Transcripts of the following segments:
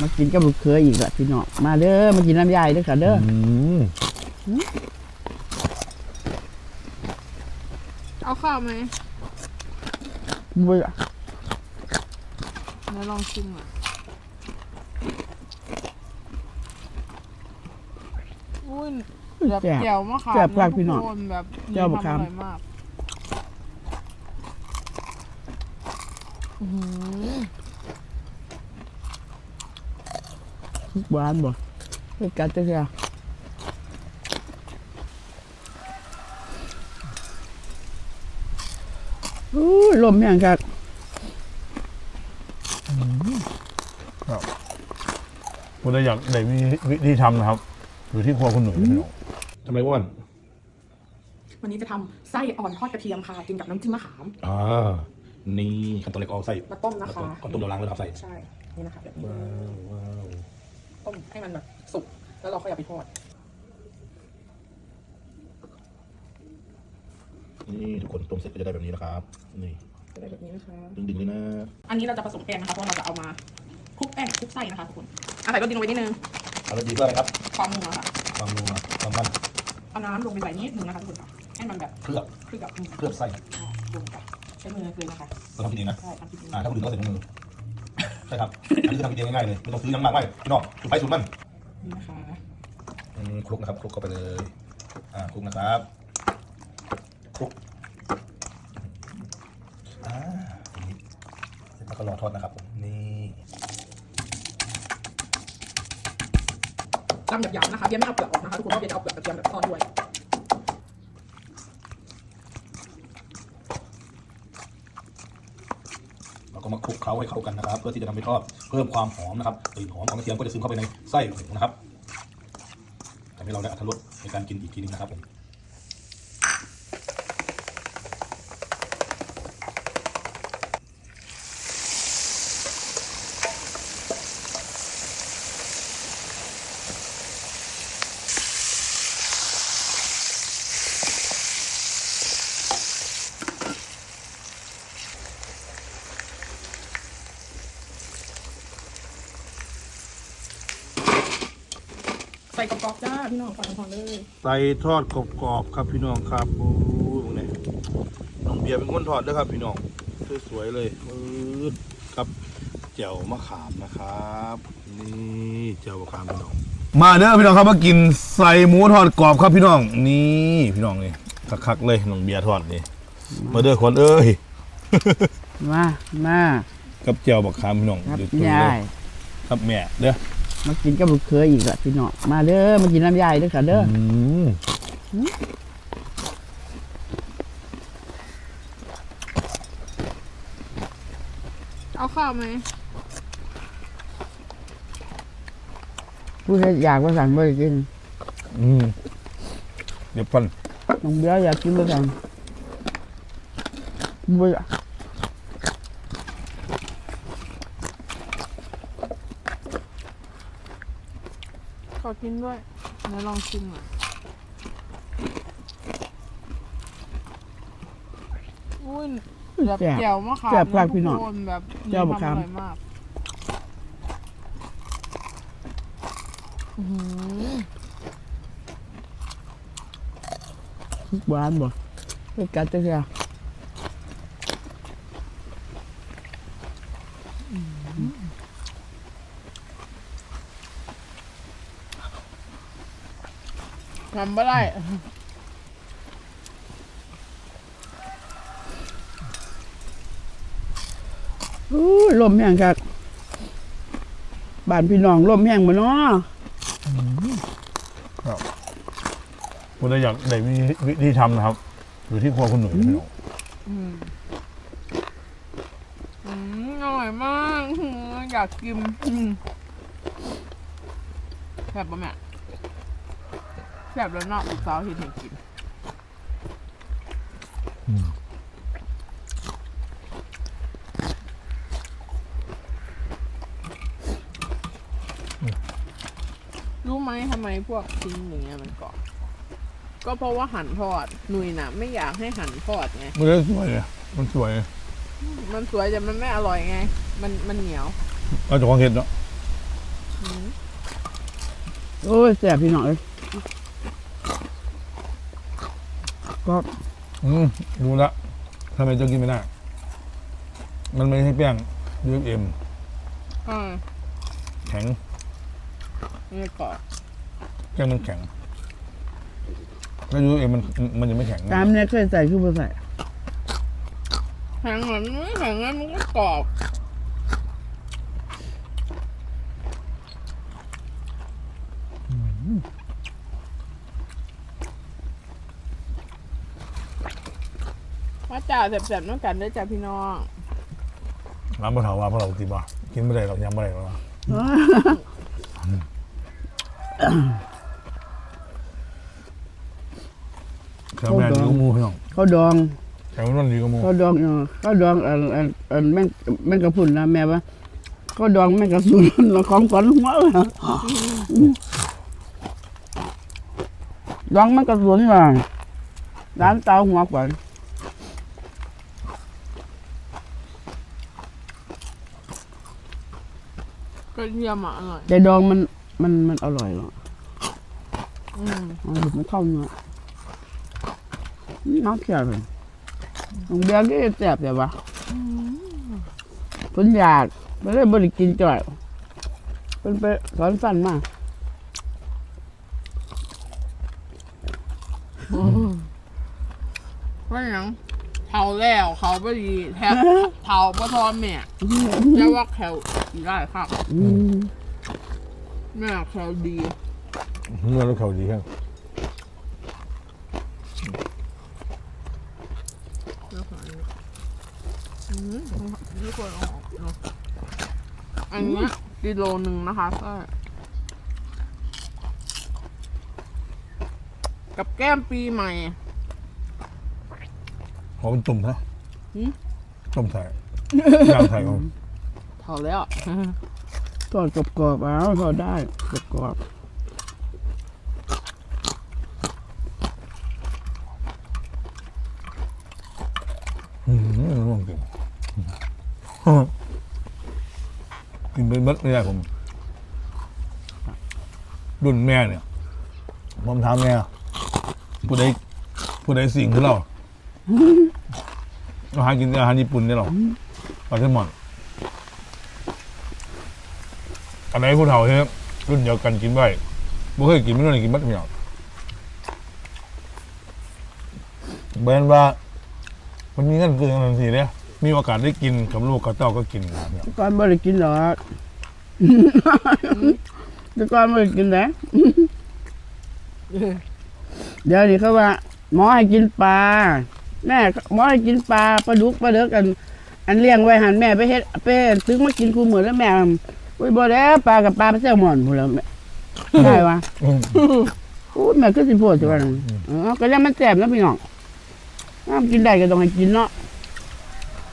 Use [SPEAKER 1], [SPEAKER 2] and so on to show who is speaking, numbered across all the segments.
[SPEAKER 1] มากินกับลูกเคยอีกละพี่น้องมาเด้อมากินน้ำยายเด้อค่ะเด้อ
[SPEAKER 2] อืม
[SPEAKER 3] เอาข้าวไหม
[SPEAKER 1] บุ้ย
[SPEAKER 3] แล้วลองชิมอะอุ้ยแบบ
[SPEAKER 1] แซ่บ
[SPEAKER 3] เจียวมะขาม
[SPEAKER 1] แซ่บมากพี่น้อง
[SPEAKER 3] ทุกคนแบบ
[SPEAKER 1] เจียวมะขาม
[SPEAKER 3] ทำอร่อยมากอื้อ หือ
[SPEAKER 1] หวานบ่เฮ็ดกัดจังซี่อู้ยลมแห้งคัก
[SPEAKER 2] คุณอยากได้วิธีทำนะครับ อยู่ที่ครัวคุณหนุ่ยพี่น้องทำไมอ้วน
[SPEAKER 4] วันนี้จะทำไส้อ่อนทอดกระเทียมค่ะกินกับน้ำจิ้มมะขาม
[SPEAKER 2] อ่านี่ขั้นตอนแรกก็เอาไส้
[SPEAKER 4] มาต้มนะคะ
[SPEAKER 2] ก่อนต้มเราล้างแล้วครับใส่
[SPEAKER 4] ใช่ นี่นะคะแบบนี้
[SPEAKER 2] ว้าวว้าว
[SPEAKER 4] ต้มให้มันแบบสุก แล้วเราค่อยเอาไปทอด
[SPEAKER 2] นี่ทุกคนต้มเสร็จก็จะได้แบบนี้นะครับ นี่
[SPEAKER 4] จะได้แบบนี้นะคะ
[SPEAKER 2] ดึงๆเลยนะ
[SPEAKER 4] อันนี้เราจะผสมแป้งนะคะ เพราะเราจะเอามาคลุกแป้งคลุกไส้นะคะทุกคนอาศัยรสดีลงไปนิดนึง
[SPEAKER 2] เอาแล้วดีเพื่ออะไรครับ
[SPEAKER 4] ความนัวค่ะ
[SPEAKER 2] ความนัวความมัน
[SPEAKER 4] เอาน้ำลงไปใส่นิดนึงนะคะทุกคนค่ะให้มันแบบ
[SPEAKER 2] เคลือบ
[SPEAKER 4] คลุกกับ
[SPEAKER 2] เคลือบไส้
[SPEAKER 4] ลงไปใช้มือเลยนะคะ
[SPEAKER 2] เราทำกินเองนะ
[SPEAKER 4] ใช่ทำกินเอง
[SPEAKER 2] อ่าถ้าคนอื่นก็ใส่ถุงมือ ใช่ครับ อันนี้คือทำกินเองง่ายๆเลยไม่ต้องซื้อน้ำมากไม่พี่น้องสูตรไปสูตรมัน
[SPEAKER 4] นี่นะคะ
[SPEAKER 2] อืมคลุกนะครับคลุกเข้าไปเลย อ่าคลุกนะครับคลุกอ่าอย่างนี้แล้วก็รอทอดนะครับผมนี่
[SPEAKER 4] ลำหยาบๆนะคะเบียร์ไม่เอาเปลือกออกนะคะทุกคนเพราะเบียร์จะเอาเปลือกกระเทียมแบบทอดด้วย
[SPEAKER 2] เราก็มาคลุกเคล้าให้เข้ากันนะครับ เพื่อที่จะนำไปทอดเพิ่มความหอมนะครับกลิ่นหอมของกระเทียมก็จะซึมเข้าไปในไส้หมูนะครับทำให้เราได้อรรถรสในการกินอีกทีหนึงนะครับผม
[SPEAKER 4] ส่กรอบๆจ้าพี่น้องฟังพอเลย
[SPEAKER 2] ไส้ทอดกรอบๆครับพี่น้องครับโอ้ยนี่น้องเบียร์เป็นคนทอดด้วยครับ พี่น้องสวยๆเลยปื๊ดครับแจ่วมะขามนะครับ นี่แจ่วมะขามพี่น้อง มาเด้อพี่น้องครับมากินใส่หมูทอดกรอบครับพี่น้อง นี่พี่น้องนี่คักๆเลยน้องเบียร์ทอดนี่มาเด้อคนเอ้ย
[SPEAKER 1] มามา
[SPEAKER 2] กับแจ่วมะขามพี่น้อง
[SPEAKER 1] ครับ
[SPEAKER 2] เดือดๆเลย
[SPEAKER 1] ยาย
[SPEAKER 2] ครับแม่เด้อ
[SPEAKER 1] มากินกับลูกเคยอีกละพี่น้องมาเด้อมากินน้ำยายเด้อค่ะเด้อ
[SPEAKER 2] อืม
[SPEAKER 3] เอาข้าวไหม
[SPEAKER 1] ผู้ใดอยากมาสั่งบ่ได้กิน
[SPEAKER 2] อืมเดี๋ยวปั้น
[SPEAKER 1] น้องเบี้ยอยากกินบ่สั่งบุ้ย
[SPEAKER 3] ขอกินด้วยแล้วลองชิมอะอุ้ยแบบ
[SPEAKER 1] แซ่บ
[SPEAKER 3] เจียวมะขาม
[SPEAKER 1] แซ่บมากพี่น้อง
[SPEAKER 3] ทุกคนแบบ
[SPEAKER 1] เจียวมะขาม
[SPEAKER 3] ทำอร่อยมากอื้อหือ
[SPEAKER 1] หวานบ่เฮ็ดกัดจังซี่
[SPEAKER 3] ทำไม่ได้
[SPEAKER 1] อู้ยลมแห้งคักบ้านพี่น้องลมแห้งบ่เนาะ
[SPEAKER 2] คุณอยากได้วิธีทำนะครับ อยู่ที่ครัวคุณหนุ่ยพี่น้อง
[SPEAKER 3] อืมอืมอร่อยมากอื้อหืออยากกินอืมแซ่บปะแม่ แซ่บแล้วเนอกสาวเห็นเห็นกินรู้ไหมทำไมพวกชิ้นอย่างเงี้ยมันเกาะก็เพราะว่าหั่นทอดหนุยน่ะไม่อยากให้หั่นทอดไง
[SPEAKER 2] มันก็สวยเนี่ยมันสวย
[SPEAKER 3] มันสวยแต่มันไม่อร่อยไง มันมันเหนียว
[SPEAKER 2] เอาจากของเห็ดเนาะ
[SPEAKER 1] โอ้ยแซ่บพี่น้องเอ้ย ก็
[SPEAKER 2] อืมรู้ละทำไมเจ้ากินไม่ได้ มันไม่ใช่แป้งยูเอ็ม
[SPEAKER 3] อ่า
[SPEAKER 2] แข็ง
[SPEAKER 3] นี่กรอบ
[SPEAKER 2] แป้งมันแข็งแล้วยูเอ็มมันมันยังไม่แข็ง
[SPEAKER 1] ตามเนี่ยเคยใส่คือบ่ใส่
[SPEAKER 3] แข็งเหมือนไม่แข็งงั้นมันก็กรอบ จ่าแสบๆน้องกันด้วยจ้าพี่น้อง
[SPEAKER 2] ร้านปลาเถาว่าพวกเรากินบ่กินไม่ได้หรอกยังไม่ได้หรอกแข็งแม่ดีกว่าหมูพี่น้อง
[SPEAKER 1] เขาดอง
[SPEAKER 2] แข็งมันดีกว่าหมู
[SPEAKER 1] เขาดองเออเขาดองอันอันอันแม่งแม่งกระพุ่นนะแม่ว่าเขาดองแม่งกระสุนแล้วของขวัญหัวเลยดองแม่งกระสุนว่ะร้านเตาหัวขวัญ
[SPEAKER 3] ระเทียมอะอร่อย
[SPEAKER 1] แต่ดองมันมันมันอร่อยหรอ
[SPEAKER 3] อืม
[SPEAKER 1] มันหยุดไม่เข้าเนื้อน้ำเขียวเลยน้องเบียร์ก็แสบแต่ว่าคนอยากไม่ได้บริกินจ่อยเป็นไปสอนสั้นมาก
[SPEAKER 3] ว่าหยัง เทาแล้วเขาไม่ดีแทบเทาปะทอนแม่จะว่าแคลอีได้ครับ
[SPEAKER 1] อืม
[SPEAKER 3] แม่แคลดี
[SPEAKER 2] เนื้อแล้วเขาดีครับ
[SPEAKER 3] แล้วขออันนี้อืมนี่ควรเอาออกเนาะอันเนี้ยกิโลหนึ่งนะคะก็กับแก้มปีใหม่
[SPEAKER 2] ขอเป็นตุ่มนะ
[SPEAKER 3] หืม
[SPEAKER 2] ตุ่มใส่ย่างใส่เขา
[SPEAKER 3] เท่าแล้ว
[SPEAKER 1] ทอดกรอบๆเอาทอดได้กรอบ
[SPEAKER 2] อืมร่วงกินกินเป็นมัดไม่ได้ผมรุ่นแม่เนี่ยผมถามแม่ผู้ใดผู้ใดสิ่งคือเรา เราหากินอาหารญี่ปุ่นได้หรอปลาเทมอนอันไหนผู้เฒ่าเนี่ยรุ่นเดียวกันกินไว้บ่เคยกินไม่รู้เลยกินมัดไม่หรอกแบรนด์ว่ามันมีเงินเกินทันทีเนี่ยมีโอกาสได้กินกับลูกกับเต้าก็กินนะครับเนี่ย
[SPEAKER 1] ๆก่อนบริกินหรอกแต่ก่อนบริกินนะเดี๋ยวนี้เขาว่าหมอให้กินปลา แม่หมอให้กินปลาปลาดุกปลาเดือกกัน อันเลี้ยงไว้หันแม่ไปเฮ็ดไปซื้อมากินคูเหมือนแล้วแม่อุ้ยบ่แล้วปลากับปลาแซลมอนพูดแล้วแม่ได้วะ
[SPEAKER 2] อืม
[SPEAKER 1] อู้แม่ก็สิพูดจังว่าเออก็ยังมันแซ่บนะพี่น้องน้ำกินได้ก็ต้องให้กินเนาะ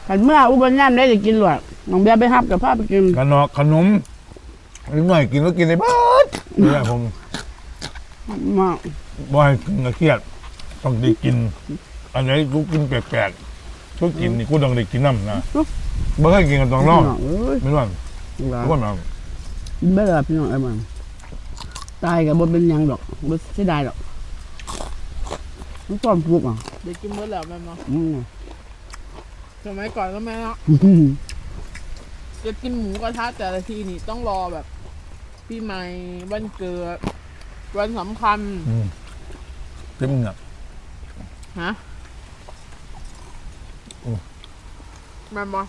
[SPEAKER 1] ขันเมื่ออุบัติยามได้จะกินหรอกน้องเบียร์ไปฮับกับพาไปกิน
[SPEAKER 2] ขนมขนมนิดหน่อยกินก็กินได้บ้าดไม่ได้ผม
[SPEAKER 1] มา
[SPEAKER 2] บ่ให้กินก็เครียด ต้องได้กิน อันไหนกูกินแปลกๆกูกินนี่กูต้องได้กินน้ำนะบ่เคยกินกันต้องรอด
[SPEAKER 1] เอ้ย
[SPEAKER 2] ไม่รู้
[SPEAKER 1] หลา
[SPEAKER 2] ทุกคนมา
[SPEAKER 1] กินไม่ได้พี่น้องไอ้มันตายกับ่เป็นหยังดอกบ่เสียดายดอกมันต้อนปลูกอะ
[SPEAKER 3] เดี๋ยวกินเมื่อแล้วแม่มา
[SPEAKER 1] อืม
[SPEAKER 3] สมัยก่อนก็แม่เนาะจะกินหมูกระทะแต่ละทีนี่ต้องรอแบบปีใหม่วันเกิด วันสำคัญ
[SPEAKER 2] อืมเต็มเงา
[SPEAKER 3] ฮะ
[SPEAKER 2] โอ้
[SPEAKER 3] แม่มา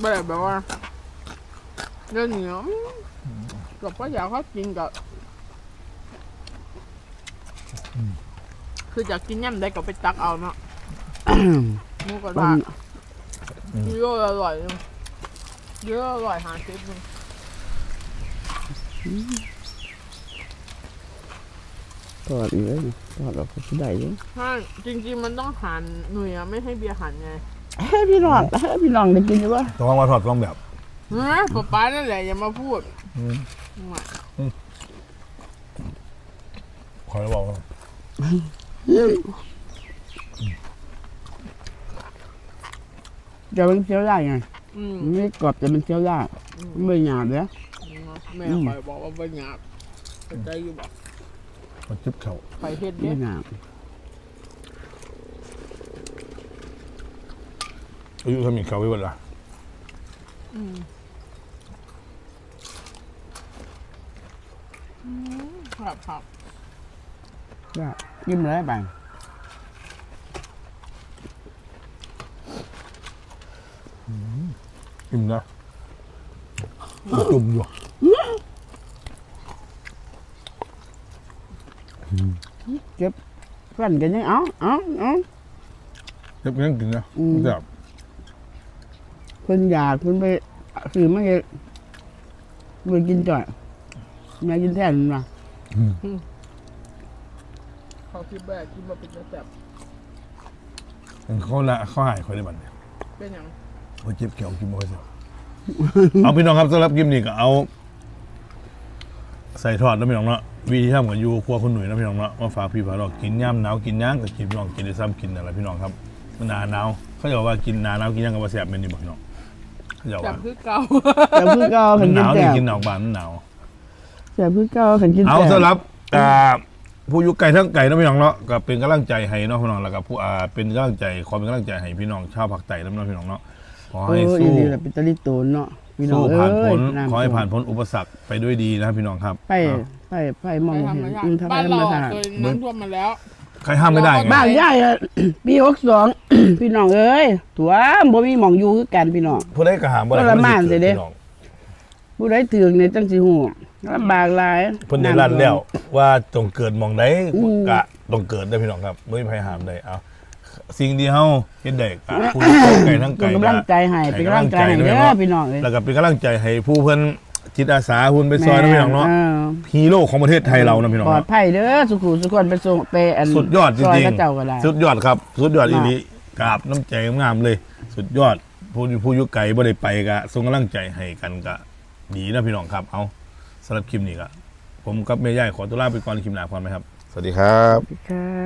[SPEAKER 3] แบบแบบว่าเรื่องเหนียวกับก็อยากเขากินกับคืออยากกินย่ำได้ก็ไปตักเอาเนาะหมูกระ
[SPEAKER 1] ต้
[SPEAKER 3] ทะ
[SPEAKER 1] น
[SPEAKER 3] เยอะอร่อยเลยเยอะอร่อยหาซิปนึง
[SPEAKER 1] ทอดอีกเลยทอดเราก็สิได้อยู่
[SPEAKER 3] ใช่จริงๆมันต้องหั่นหนุ่ยอะไม่ให้เบียร์หั่นไง
[SPEAKER 1] เฮ้ยพี่น้องเฮ้ยพี่น้องได้กินอยู่บ่
[SPEAKER 2] ต้องมาทอดต้องแบบ
[SPEAKER 3] ฮะป๊าป๊านั่นแหละอย่ามาพูด
[SPEAKER 2] อืม
[SPEAKER 3] ไม่
[SPEAKER 2] ขอให้บอกว่า
[SPEAKER 1] จะเป็นเคี้ยวได้ไง
[SPEAKER 3] อืม
[SPEAKER 1] ไม่กรอบจะเป็นเคี้ยวได้ไม่หยาบเลย
[SPEAKER 3] แม่คอยบอกว่าเป็นหยาบสนใจอยู่บอก
[SPEAKER 2] มาจิบเข่า
[SPEAKER 3] ไปเฮ็ด
[SPEAKER 1] นี่
[SPEAKER 3] เนี่ย
[SPEAKER 1] งาม
[SPEAKER 2] อายุทำมีเขาไว้วันละ
[SPEAKER 3] อืมอืมครับครับ
[SPEAKER 1] ก็ยิ้มเลยไป
[SPEAKER 2] อิ่มนะจุ่มอยู่
[SPEAKER 1] เพื่อนกันยังเอ้าเอ้าเอ้า
[SPEAKER 2] เจ็บยังกินนะ
[SPEAKER 1] อืม
[SPEAKER 2] แบบ
[SPEAKER 1] เพิ่นอยากเพิ่นไปซื้อมาเฮ็ดไปกินจ่อยแม่กินแทนมันมา
[SPEAKER 3] เขาคิดแบบคิดว่าเป็นจะแซ่บ
[SPEAKER 2] เขาละเขาหายเขาได้บัตรเนี่ย
[SPEAKER 3] เป็นอย่าง
[SPEAKER 2] เขาเจ็บเกี่ยวกินบ่ค่อยเสียเอาพี่น้องครับสำหรับกิมนี่ก็เอา ใส่ทอดนะพี่น้องเนาะวิธีทำกับยูครัวคุณหนุ่ยนะพี่น้องเนาะมาฝากพี่ฝากน้องกินย่ำหนาวกินย่างกับกินพี่น้องกินได้ซ้ำกินอะไรพี่น้องครับมันหนาหนาวเขาจะบอกว่ากินหนาหนาวกินย่างกับว่าแสบเมนนี่บอกพี่น้องเขาจะบ อก
[SPEAKER 3] แซ่บ
[SPEAKER 2] ว่า
[SPEAKER 3] คือเก่า
[SPEAKER 1] แต่คือเก่า
[SPEAKER 2] มั
[SPEAKER 1] ขั
[SPEAKER 2] น
[SPEAKER 1] น
[SPEAKER 2] ห
[SPEAKER 1] กิน
[SPEAKER 2] นาว
[SPEAKER 1] แซ่
[SPEAKER 2] นี่
[SPEAKER 1] บ
[SPEAKER 2] กินหนาวบานมันหนาว
[SPEAKER 1] แต่คือเก่าขันกิน
[SPEAKER 2] เอา
[SPEAKER 1] แซ่บ
[SPEAKER 2] สำหรับอ่าผู้อยุไก่ทั้งไก่นะพี่น้องเนาะก็เป็นกำลังใจให้เนาะพี่น้องแล้วก็ผู้อ่าเป็นกำลังใจความเป็นกำลังใจให้พี่น้องชาวภาคใต้นะพี่น้องเนาะขอ
[SPEAKER 1] เอ
[SPEAKER 2] ให้
[SPEAKER 1] ออี
[SPEAKER 2] สู้
[SPEAKER 1] นี่แหละเป็นตะลิโตนเนาะพี่น้อง
[SPEAKER 2] สู้
[SPEAKER 1] เอ้
[SPEAKER 2] ผ่านพ้
[SPEAKER 1] ย
[SPEAKER 2] นำขอให้
[SPEAKER 1] ท่วม
[SPEAKER 2] ผ่านพ้นอุปสรรคไปด้วยดีนะครับพี่น้องครับ
[SPEAKER 1] ไป
[SPEAKER 2] อ่า
[SPEAKER 1] ไปไปมอง
[SPEAKER 3] ไปธรร
[SPEAKER 1] เห็
[SPEAKER 3] ม
[SPEAKER 1] น
[SPEAKER 3] ชา
[SPEAKER 1] อืม
[SPEAKER 3] ติ
[SPEAKER 1] ทำ
[SPEAKER 3] บ้าน
[SPEAKER 1] ธร
[SPEAKER 3] เรา
[SPEAKER 1] รมชา
[SPEAKER 3] อะ
[SPEAKER 1] ติ
[SPEAKER 3] เคยน้ำท่วมมาแล้ว
[SPEAKER 2] ใครห้ามไม่ได้ไง
[SPEAKER 1] บ้านย่ายอะปีหกสอง พี่น้องเอ้ยถั่วบ่มีหมองอยู่คือกันพี่น้อง
[SPEAKER 2] ผู้ใดกระหามบ่ได้
[SPEAKER 1] ทรมานสิเด้
[SPEAKER 2] พี่น้อง
[SPEAKER 1] ผู้ใดถึงเนี่ยจังสิฮู้ลำบากหลาย
[SPEAKER 2] เพิ่นได้ลั่นแล้วว่าจงเกิดหมองใด
[SPEAKER 1] อืม
[SPEAKER 2] กะต้องเกิดได้อพี่น้องครับไม่มีใครห้ามได้เอาสิ่งที่เฮาเฮ็ดได้กะผู้ไก่ทั้ง
[SPEAKER 1] เป็
[SPEAKER 2] ไก่
[SPEAKER 1] นกำลังใจให้เป็นกำลังใจให้เด้อพี่น้องเอ้ย
[SPEAKER 2] แล้วก็เป็นกำลังใจให้ผู้เพิ่น จิตอาสาหุ่นไปซอยนะพี่น้องเนาะ
[SPEAKER 1] ออ
[SPEAKER 2] ฮีโร่ของประเทศไทยเรานะพี่น้อง
[SPEAKER 1] ปลอด
[SPEAKER 2] เนาะ
[SPEAKER 1] ภัยเด้อสุขุสุขคนไปส่งไปอัน
[SPEAKER 2] สุดยอดจ
[SPEAKER 1] ซอย
[SPEAKER 2] ริง
[SPEAKER 1] พระเจ้าก็ได้
[SPEAKER 2] ๆสุดยอดครับ สุดยอดอี
[SPEAKER 1] เนาะ
[SPEAKER 2] นี้กราบน้ำใจงามๆเลย สุดยอดผู้ผู้อยุไก่บ่ได้ไปกะส่งกำลังใจให้กันกะดีนะพี่น้องครับเอาสำหรับคลิปนี้ก็ผมกับแม่ย่ายขอตัวลาไปก่อนคลิปหน้าพร้อมไหมครับ สวัสดีครับ
[SPEAKER 1] ค่ะ